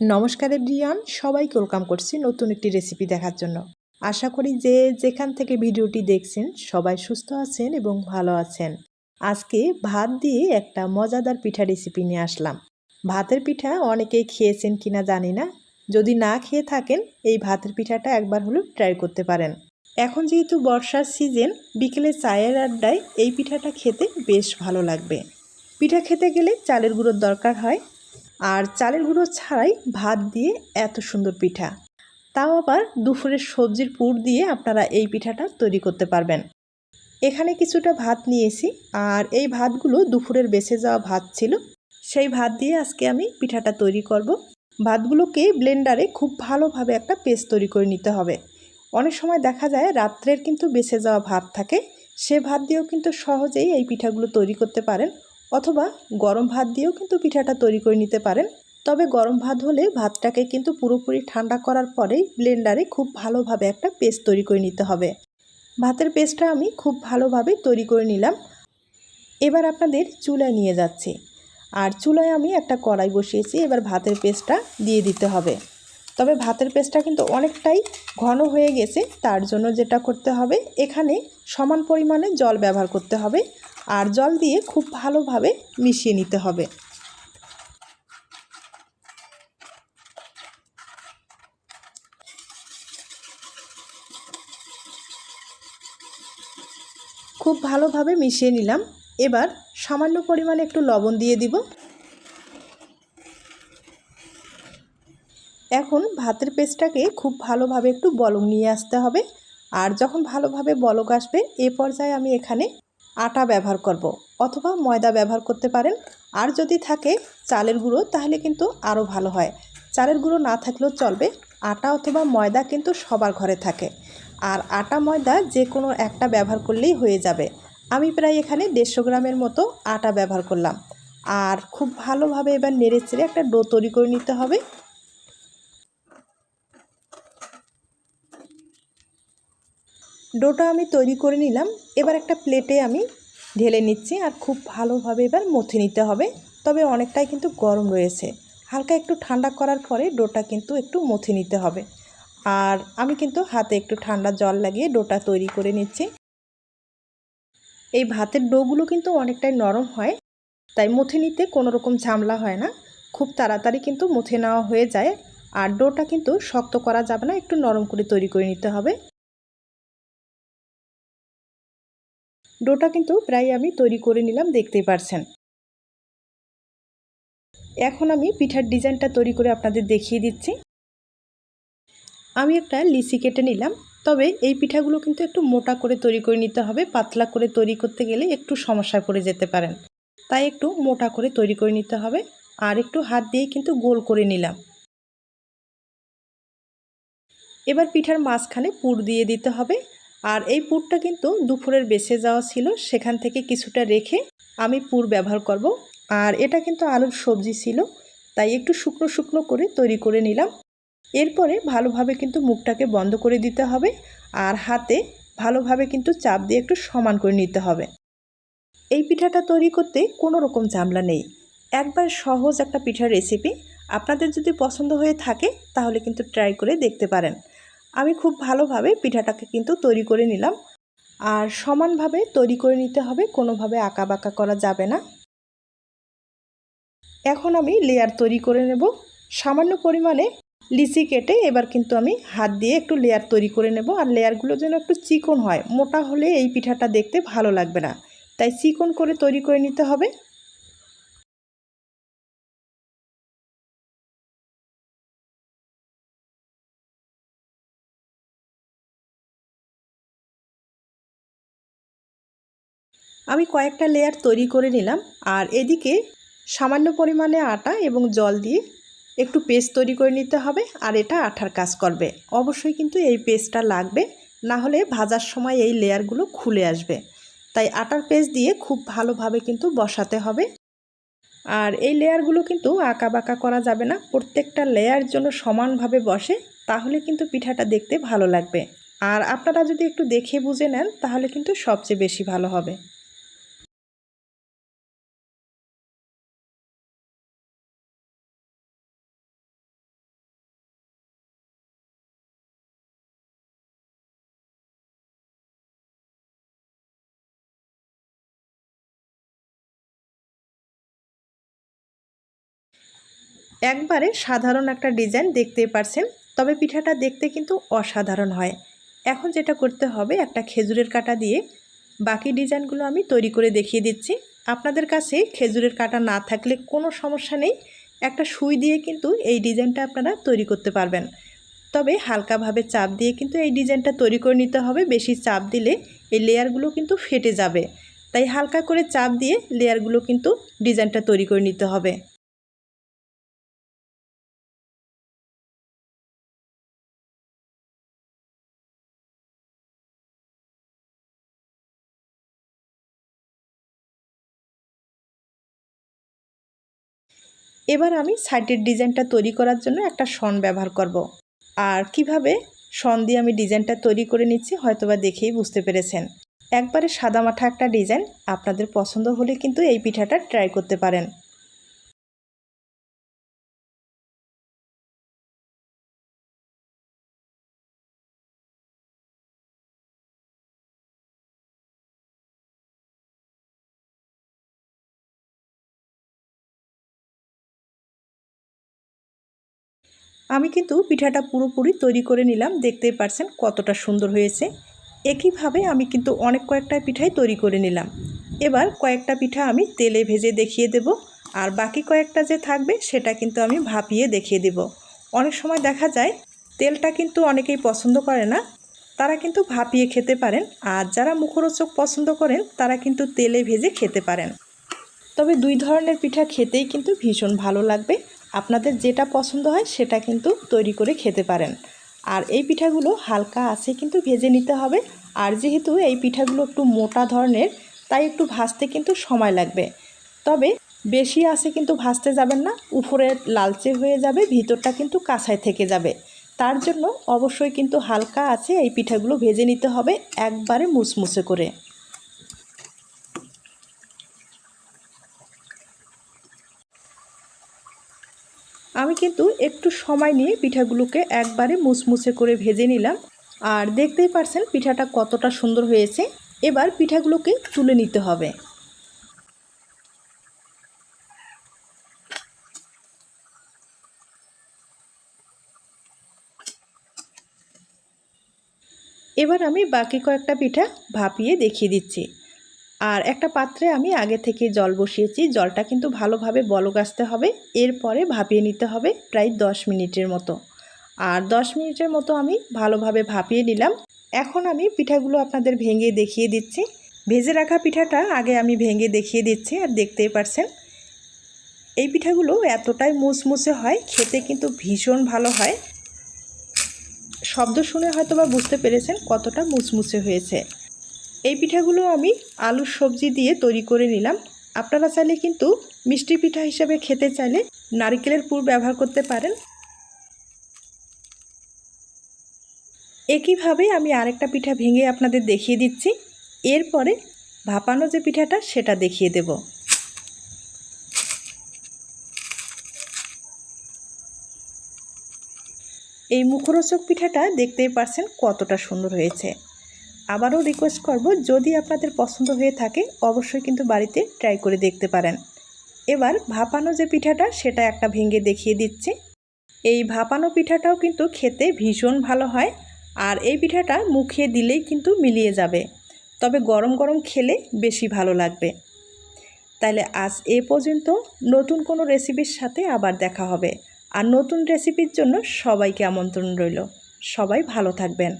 নমস্কার এভরিয়ান সবাইকে ওয়েলকাম করছি নতুন একটি রেসিপি দেখার জন্য। আশা করি যে যেখান থেকে ভিডিওটি দেখছেন, সবাই সুস্থ আছেন এবং ভালো আছেন। আজকে ভাত দিয়ে একটা মজাদার পিঠা রেসিপি নিয়ে আসলাম। ভাতের পিঠা অনেকেই খেয়েছেন কিনা জানি না। যদি না খেয়ে থাকেন, এই ভাতের পিঠাটা একবার হলেও ট্রাই করতে পারেন। এখন যেহেতু বর্ষার সিজন বিকেলে চায়ের আড্ডায় এই পিঠাটা খেতে বেশ ভালো লাগবে। পিঠা খেতে গেলে চালের গুঁড়োর দরকার হয় আর চালের গুঁড়ো ছাড়াই ভাত দিয়ে এত সুন্দর পিঠা। তাও আবার দুপুরের সবজির পুর দিয়ে আপনারা এই পিঠাটা তৈরি করতে পারবেন। এখানে কিছুটা ভাত নিয়েছি আর এই ভাতগুলো দুপুরের বেঁচে যাওয়া ভাত ছিল। সেই ভাত দিয়ে আজকে আমি পিঠাটা তৈরি করব। ভাতগুলোকে ব্লেন্ডারে খুব ভালোভাবে একটা পেস্ট তৈরি করে নিতে হবে। অনেক সময় দেখা যায় রাত্রের কিন্তু বেঁচে যাওয়া ভাত থাকে। সে ভাত দিয়েও কিন্তু সহজেই এই পিঠাগুলো তৈরি করতে পারেন। অথবা গরম ভাত দিয়েও কিন্তু পিঠাটা তৈরি করে নিতে পারেন। তবে গরম ভাত হলে ভাতটাকে কিন্তু পুরোপুরি ঠান্ডা করার পরেই ব্লেন্ডারে খুব ভালোভাবে একটা পেস্ট তৈরি করে নিতে হবে। ভাতের পেস্টটা আমি খুব ভালোভাবে তৈরি করে নিলাম। এবার আপনাদের চুলায় নিয়ে যাচ্ছি। আর চুলায় আমি একটা কড়াই বসিয়েছি, এবার ভাতের পেস্টটা দিয়ে দিতে হবে। তবে ভাতের পেস্টটা কিন্তু অনেকটাই ঘন হয়ে গেছে, তার জন্য যেটা করতে হবে, এখানে সমান পরিমাণে জল ব্যবহার করতে হবে। আর জল দিয়ে খুব ভালোভাবে মিশিয়ে নিতে হবে। খুব ভালোভাবে মিশিয়ে নিলাম। এবার সামান্য পরিমাণে একটু লবণ দিয়ে দিব। এখন ভাতের পেস্টটাকে খুব ভালোভাবে একটু বলক নিয়ে আসতে হবে। আর যখন ভালোভাবে বলক আসবে, এ পর্যায়ে আমি এখানে আটা ব্যবহার করব। অথবা ময়দা ব্যবহার করতে পারেন। আর যদি থাকে চালের গুঁড়ো, তাহলে কিন্তু আরও ভালো হয়। চালের গুঁড়ো না থাকলেও চলবে। আটা অথবা ময়দা কিন্তু সবার ঘরে থাকে। আর আটা ময়দা যে কোনো একটা ব্যবহার করলেই হয়ে যাবে। আমি প্রায় এখানে দেড়শো গ্রামের মতো আটা ব্যবহার করলাম। আর খুব ভালোভাবে এবার নেড়ে চেড়ে একটা ডো তৈরি করে নিতে হবে। ডোটা আমি তৈরি করে নিলাম। এবার একটা প্লেটে আমি ঢেলে নিচ্ছি আর খুব ভালোভাবে এবার মথে নিতে হবে। তবে অনেকটাই কিন্তু গরম রয়েছে। হালকা একটু ঠান্ডা করার পরে ডোটা কিন্তু একটু মথে নিতে হবে। আর আমি কিন্তু হাতে একটু ঠান্ডা জল লাগিয়ে ডোটা তৈরি করে নিচ্ছি। এই ভাতের ডোগুলো কিন্তু অনেকটাই নরম হয়, তাই মুথে নিতে কোনো রকম ঝামলা হয় না। খুব তাড়াতাড়ি কিন্তু মুথে নেওয়া হয়ে যায়। আর ডোটা কিন্তু শক্ত করা যাবে না, একটু নরম করে তৈরি করে নিতে হবে। ডোটা কিন্তু প্রায় আমি তৈরি করে নিলাম, দেখতেই পারছেন। এখন আমি পিঠার ডিজাইনটা তৈরি করে আপনাদের দেখিয়ে দিচ্ছি। আমি একটা লিচি কেটে নিলাম, তবে এই পিঠাগুলো কিন্তু একটু মোটা করে তৈরি করে নিতে হবে, পাতলা করে তৈরি করতে গেলে একটু সমস্যায় পড়ে যেতে পারেন। তাই একটু মোটা করে তৈরি করে নিতে হবে, আর একটু হাত দিয়ে কিন্তু গোল করে নিলাম। এবার পিঠার মাঝখানে পুর দিয়ে দিতে হবে আর এই পুরটা কিন্তু দুপুরের বেঁচে যাওয়া ছিল, সেখান থেকে কিছুটা রেখে আমি পুর ব্যবহার করব। আর এটা কিন্তু আলুর সবজি ছিল, তাই একটু শুকনো শুকনো করে তৈরি করে নিলাম। এরপরে ভালোভাবে কিন্তু মুখটাকে বন্ধ করে দিতে হবে আর হাতে ভালোভাবে কিন্তু চাপ দিয়ে একটু সমান করে নিতে হবে। এই পিঠাটা তৈরি করতে কোনো রকম ঝামলা নেই। একবার সহজ একটা পিঠার রেসিপি আপনাদের যদি পছন্দ হয়ে থাকে, তাহলে কিন্তু ট্রাই করে দেখতে পারেন। আমি খুব ভালোভাবে পিঠাটাকে কিন্তু তৈরি করে নিলাম। আর সমানভাবে তৈরি করে নিতে হবে, কোনোভাবে আঁকা বাঁকা করা যাবে না। এখন আমি লেয়ার তৈরি করে নেব। সামান্য পরিমাণে লিচি কেটে এবার কিন্তু আমি হাত দিয়ে একটু লেয়ার তৈরি করে নেব। আর লেয়ারগুলো যেন একটু চিকন হয়, মোটা হলে এই পিঠাটা দেখতে ভালো লাগবে না। তাই চিকন করে তৈরি করে নিতে হবে। আমি কয়েকটা লেয়ার তৈরি করে নিলাম। আর এদিকে সামান্য পরিমাণে আটা এবং জল দিয়ে একটু পেস্ট তৈরি করে নিতে হবে আর এটা আঠার কাজ করবে। অবশ্যই কিন্তু এই পেস্টটা লাগবে, না হলে ভাজার সময় এই লেয়ারগুলো খুলে আসবে। তাই আটার পেস্ট দিয়ে খুব ভালোভাবে কিন্তু বসাতে হবে। আর এই লেয়ারগুলো কিন্তু আঁকা বাঁকা করা যাবে না। প্রত্যেকটা লেয়ার জন্য সমানভাবে বসে, তাহলে কিন্তু পিঠাটা দেখতে ভালো লাগবে। আর আপনারা যদি একটু দেখে বুঝে নেন, তাহলে কিন্তু সবচেয়ে বেশি ভালো হবে। একবারে সাধারণ একটা ডিজাইন দেখতে পারছেন, তবে পিঠাটা দেখতে কিন্তু অসাধারণ হয়। এখন যেটা করতে হবে, একটা খেজুরের কাটা দিয়ে বাকি ডিজাইনগুলো আমি তৈরি করে দেখিয়ে দিচ্ছি। আপনাদের কাছে খেজুরের কাটা না থাকলে কোনো সমস্যা নেই, একটা সুই দিয়ে কিন্তু এই ডিজাইনটা আপনারা তৈরি করতে পারবেন। তবে হালকাভাবে চাপ দিয়ে কিন্তু এই ডিজাইনটা তৈরি করে নিতে হবে, বেশি চাপ দিলে এই লেয়ারগুলো কিন্তু ফেটে যাবে। তাই হালকা করে চাপ দিয়ে লেয়ারগুলো কিন্তু ডিজাইনটা তৈরি করে নিতে হবে। এবার আমি সাইডের ডিজাইনটা তৈরি করার জন্য একটা শন ব্যবহার করব। আর কীভাবে শন দিয়ে আমি ডিজাইনটা তৈরি করে নিচ্ছি হয়তোবা দেখেই বুঝতে পেরেছেন একবারে সাদামাঠা একটা ডিজাইন আপনাদের পছন্দ হলে কিন্তু এই পিঠাটা ট্রাই করতে পারেন আমি কিন্তু পিঠাটা পুরোপুরি তৈরি করে নিলাম। দেখতেই পারছেন কতটা সুন্দর হয়েছে। একইভাবে আমি কিন্তু অনেক কয়েকটা পিঠাই তৈরি করে নিলাম। এবার কয়েকটা পিঠা আমি তেলে ভেজে দেখিয়ে দেব। আর বাকি কয়েকটা যে থাকবে সেটা কিন্তু আমি ভাপিয়ে দেখিয়ে দেব। অনেক সময় দেখা যায় তেলটা কিন্তু অনেকেই পছন্দ করে না। তারা কিন্তু ভাপিয়ে খেতে পারেন। আর যারা মুখরোচক পছন্দ করেন, তারা কিন্তু তেলে ভেজে খেতে পারেন। তবে দুই ধরনের পিঠা খেতেই কিন্তু ভীষণ ভালো লাগবে। আপনাদের যেটা পছন্দ হয় সেটা কিন্তু তৈরি করে খেতে পারেন। আর এই পিঠাগুলো হালকা আছে কিন্তু ভেজে নিতে হবে। আর যেহেতু এই পিঠাগুলো একটু মোটা ধরনের, তাই একটু ভাজতে কিন্তু সময় লাগবে। তবে বেশি আছে কিন্তু ভাজতে যাবেন না, উপরে লালচে হয়ে যাবে, ভিতরটা কিন্তু কাঁচায় থেকে যাবে। তার জন্য অবশ্যই কিন্তু হালকা আছে এই পিঠাগুলো ভেজে নিতে হবে, একবারে মুসমুসে করে। আমি কিন্তু একটু সময় নিয়ে পিঠাগুলোকে একবারে মুসমুসে করে ভেজে নিলাম। আর দেখতেই পারছেন পিঠাটা কতটা সুন্দর হয়েছে। এবার পিঠাগুলোকে তুলে নিতে হবে। এবার আমি বাকি কয়েকটা পিঠা ভাপিয়ে দেখিয়ে দিচ্ছি। আর একটা পাত্রে আমি আগে থেকে জল বসিয়েছি, জলটা কিন্তু ভালোভাবে বলক আসতে হবে, এরপরে ভাপিয়ে নিতে হবে প্রায় দশ মিনিটের মতো। আর দশ মিনিটের মতো আমি ভালোভাবে ভাপিয়ে নিলাম। এখন আমি পিঠাগুলো আপনাদের ভেঙে দেখিয়ে দিচ্ছি। ভেজে রাখা পিঠাটা আগে আমি ভেঙে দেখিয়ে দিচ্ছি, আর দেখতেই পারছেন। এই পিঠাগুলো এতটাই মুসমুসে হয়, খেতে কিন্তু ভীষণ ভালো হয়। শব্দ শুনে হয়তো বা বুঝতে পেরেছেন কতটা মুসমুসে হয়েছে। এই পিঠাগুলো আমি আলুর সবজি দিয়ে তৈরি করে নিলাম। আপনারা চাইলে কিন্তু মিষ্টি পিঠা হিসাবে খেতে চাইলে নারিকেলের পুর ব্যবহার করতে পারেন। একইভাবে আমি আরেকটা পিঠা ভেঙে আপনাদের দেখিয়ে দিচ্ছি। এরপরে ভাপানো যে পিঠাটা, সেটা দেখিয়ে দেব। এই মুখরোচক পিঠাটা দেখতেই পারছেন কতটা সুন্দর হয়েছে। আবারও রিকোয়েস্ট করব, যদি আপনাদের পছন্দ হয়ে থাকে, অবশ্যই কিন্তু বাড়িতে ট্রাই করে দেখতে পারেন। এবার ভাপানো যে পিঠাটা, সেটা একটা ভেঙে দেখিয়ে দিচ্ছি। এই ভাপানো পিঠাটাও কিন্তু খেতে ভীষণ ভালো হয়, আর এই পিঠাটা মুখে দিলেই কিন্তু মিলিয়ে যাবে। তবে গরম গরম খেলে বেশি ভালো লাগবে। তাহলে আজ এ পর্যন্ত, নতুন কোনো রেসিপির সাথে আবার দেখা হবে। আর নতুন রেসিপির জন্য সবাইকে আমন্ত্রণ রইল। সবাই ভালো থাকবেন।